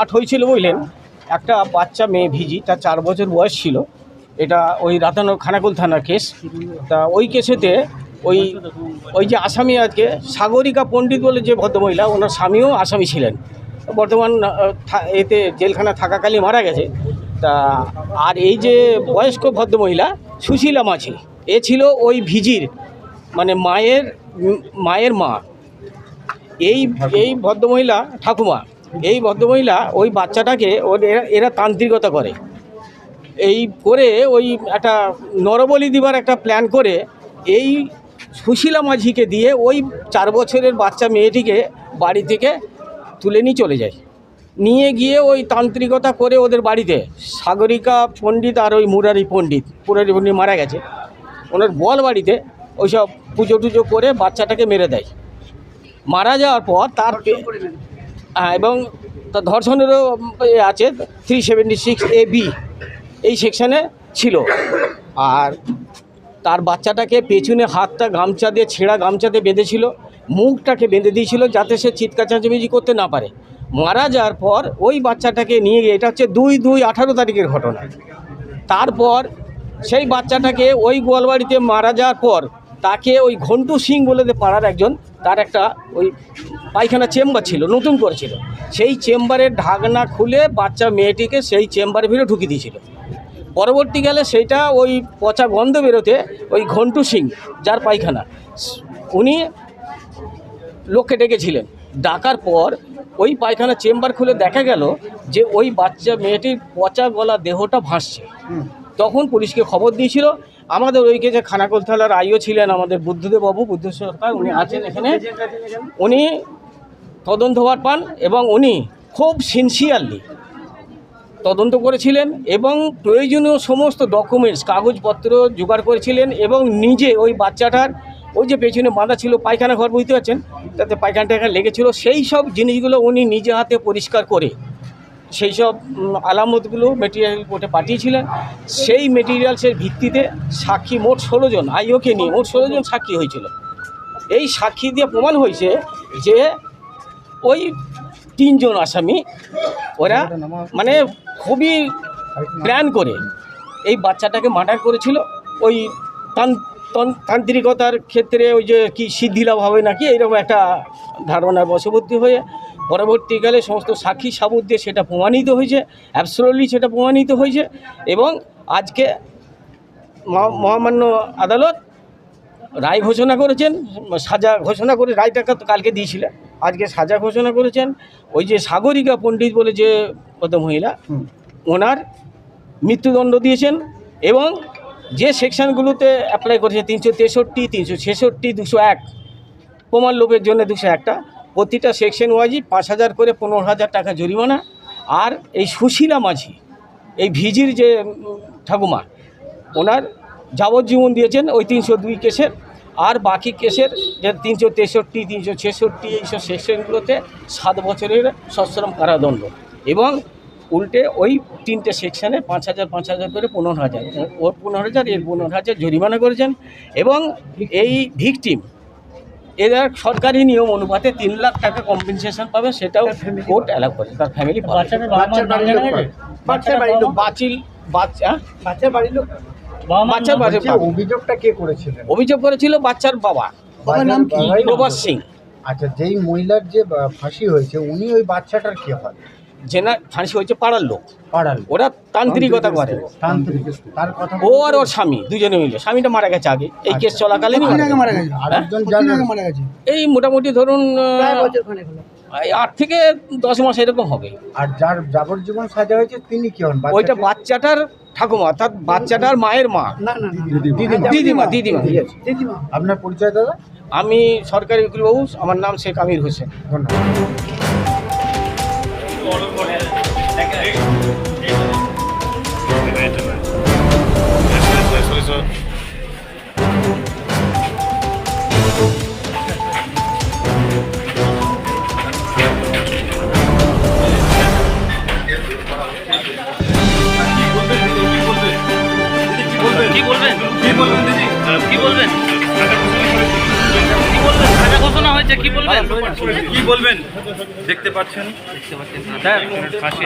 আট হয়েছিল বুঝলেন। একটা বাচ্চা মেয়ে ভিজি, তার চার বছর বয়স ছিল। এটা ওই রাতানো খানাকুল থানার কেস। তা ওই কেসেতে ওই ওই যে আসামি আজকে সাগরিকা পণ্ডিত বলে যে ভদ্রমহিলা, ওনার স্বামীও আসামি ছিলেন। বর্তমান এতে জেলখানা থাকাকালীন মারা গেছে। তা আর এই যে বয়স্ক ভদ্রমহিলা, সুশীলা মাঝি, এ ছিল ওই ভিজির মানে মায়ের মায়ের মা। এই এই ভদ্রমহিলা ঠাকুমা এই ভদ্রমহিলা ওই বাচ্চাটাকে ওর এরা এরা তান্ত্রিকতা করে। এই করে ওই একটা নরবলি দিবার একটা প্ল্যান করে এই সুশীলা মাঝিকে দিয়ে ওই চার বছরের বাচ্চা মেয়েটিকে বাড়ি থেকে তুলে নিয়ে চলে যায়। নিয়ে গিয়ে ওই তান্ত্রিকতা করে ওদের বাড়িতে। সাগরিকা পণ্ডিত আর ওই মুরারি পণ্ডিত মুরারি পণ্ডিত মারা গেছে। ওনার বল বাড়িতে ওইসব পুজো টুজো করে বাচ্চাটাকে মেরে দেয়। মারা যাওয়ার পর তার এবং তার ধর্ষণেরও আছে three seventy six A B এই সেকশানে ছিল। আর তার বাচ্চাটাকে পেছনে হাতটা গামছা দিয়ে, ছেঁড়া গামছাতে বেঁধেছিল, মুখটাকে বেঁধে দিয়েছিল যাতে সে চিৎকার চাঁচামেচি করতে না পারে। মারা যাওয়ার পর ওই বাচ্চাটাকে নিয়ে গিয়ে, এটা হচ্ছে দুই দুই আঠারো তারিখের ঘটনা। তারপর সেই বাচ্চাটাকে ওই গোয়ালবাড়িতে মারা যাওয়ার পর তাকে ওই ঘন্টু সিং বলে যে পাড়ার একজন তার একটা ওই পায়খানা চেম্বার ছিল নতুন করেছিল সেই চেম্বারের ঢাকনা খুলে বাচ্চা মেয়েটিকে সেই চেম্বারে ভিড়ে ঢুকিয়ে দিয়েছিল। পরবর্তীকালে সেইটা ওই পচা গন্ধ বেরোতে ওই ঘন্টু সিং যার পায়খানা উনি লোককে ডেকেছিলেন। ডাকার পর ওই পায়খানা চেম্বার খুলে দেখা গেল যে ওই বাচ্চা মেয়েটির পচা গলা দেহটা ভাসছে। তখন পুলিশকে খবর দিয়েছিল আমাদের ওইকে যে খানাকুল থানার আইও ছিলেন আমাদের বুদ্ধদেব বাবু বুদ্ধ সরকার, উনি আছেন এখানে। উনি তদন্তভার পান এবং উনি খুব সিনসিয়ারলি তদন্ত করেছিলেন এবং প্রয়োজনীয় সমস্ত ডকুমেন্টস কাগজপত্র জোগাড় করেছিলেন এবং নিজে ওই বাচ্চাটার ওই যে পেছনে বাঁধা ছিল, পায়খানা ঘর বুঝতে পারছেন? তাতে পায়খানা টায়খানা লেগেছিল। সেই সব জিনিসগুলো উনি নিজে হাতে পরিষ্কার করে সেই সব আলামতগুলো মেটেরিয়াল কোর্টে পাঠিয়েছিলেন। সেই মেটেরিয়ালসের ভিত্তিতে সাক্ষী মোট ষোলো জন, আইওকে নিয়ে মোট ষোলো জন সাক্ষী হয়েছিল। এই সাক্ষী দিয়ে প্রমাণ হয়েছে যে ওই তিনজন আসামি, ওরা মানে খুবই প্ল্যান করে এই বাচ্চাটাকে মার্ডার করেছিল। ওই তান- তন- তান্ত্রিকতার ক্ষেত্রে ওই যে কি সিদ্ধিলাভ হবে নাকি, এইরকম একটা ধারণার বশবর্তী হয়ে পরবর্তীকালে সমস্ত সাক্ষী সাবুত দিয়ে সেটা প্রমাণিত হয়েছে অ্যাবসোলুটলি সেটা প্রমাণিত হয়েছে এবং আজকে মহা- মহামান্য আদালত রায় ঘোষণা করেছেন সাজা ঘোষণা করে রায়টাকে তো কালকে দিয়েছিলেন। আজকে সাজা ঘোষণা করেছেন ওই যে সাগরিকা পণ্ডিত বলে যে কত মহিলা ওনার মৃত্যুদণ্ড দিয়েছেন এবং যে সেকশনগুলোতে অ্যাপ্লাই করেছে তিনশো তেষট্টি তিনশো ছেষট্টি দুশো এক প্রমাণ লোভের জন্য দুশো একটা প্রতিটা সেকশন ওয়াইজই পাঁচ হাজার করে পনেরো হাজার টাকা জরিমানা। আর এই সুশীলা মাঝি, এই ভিজির যে ঠাকুমা, ওনার যাবজ্জীবন দিয়েছেন ওই তিনশো দুই কেসের। আর বাকি কেসের যে তিনশো তেষট্টি, তিনশো ছেষট্টি, এইসব সেকশনগুলোতে সাত বছরের সশ্রম কারাদণ্ড। এবং উল্টে ওই তিনটে সেকশনে পাঁচ হাজার পাঁচ হাজার করে পনেরো হাজার। ওর পনেরো হাজার, এর পনেরো হাজার জরিমানা করেছেন। এবং এই ভিকটিম এরা সরকারি নিয়ম অনুপাতে তিন লাখ টাকা কম্পেনসেশন পাবে সেটাও কোর্ট অ্যালাউ করে তার ফ্যামিলি বাচিল বাচ্চা বাচ্চার বাড়ির লোক বাচ্চার বাড়ির অভিযোগটা কে করেছিলেন? অভিযোগ করেছিল বাচ্চার বাবা। বাবার নাম কি? প্রভাস সিং। আচ্ছা যেই মহিলার যে ফাঁসি হয়েছে উনি ওই বাচ্চাটার কি হয়? জেনা ফাঁসি হয়েছে পাড়ার লোক। পাড়ার ওরা তান্ত্রিকতা করে। তান্ত্রিক তার কথা ও আর ওর স্বামী দুজনে মিলে। স্বামীটা মারা গেছে আগে। এই কেস চলাকালীন মারা গেছে। আর একজন যার মারা গেছে? এই মোটামুটি ধরুন এই আট থেকে দশ মাস এরকম হবে। আর যার যাবজ্জীবন সাজা হয়েছে তিনি কি হন? ওইটা বাচ্চাটার ঠাকুমা অর্থাৎ বাচ্চাটার মায়ের মা। না না দিদিমা। দিদিমা yes। আপনার পরিচয় দাদা? আমি সরকারি উকিলবাবু আমার নাম শেখ আমির হোসেন। ধন্যবাদ। কি বলবেন? কি বলবেন দিদি কি বলবেন কি বলবেন সাজা ঘোষণা হয়েছে কি বলবেন? কি বলবেন? দেখতে পাচ্ছেন? দেখতে ফাঁসি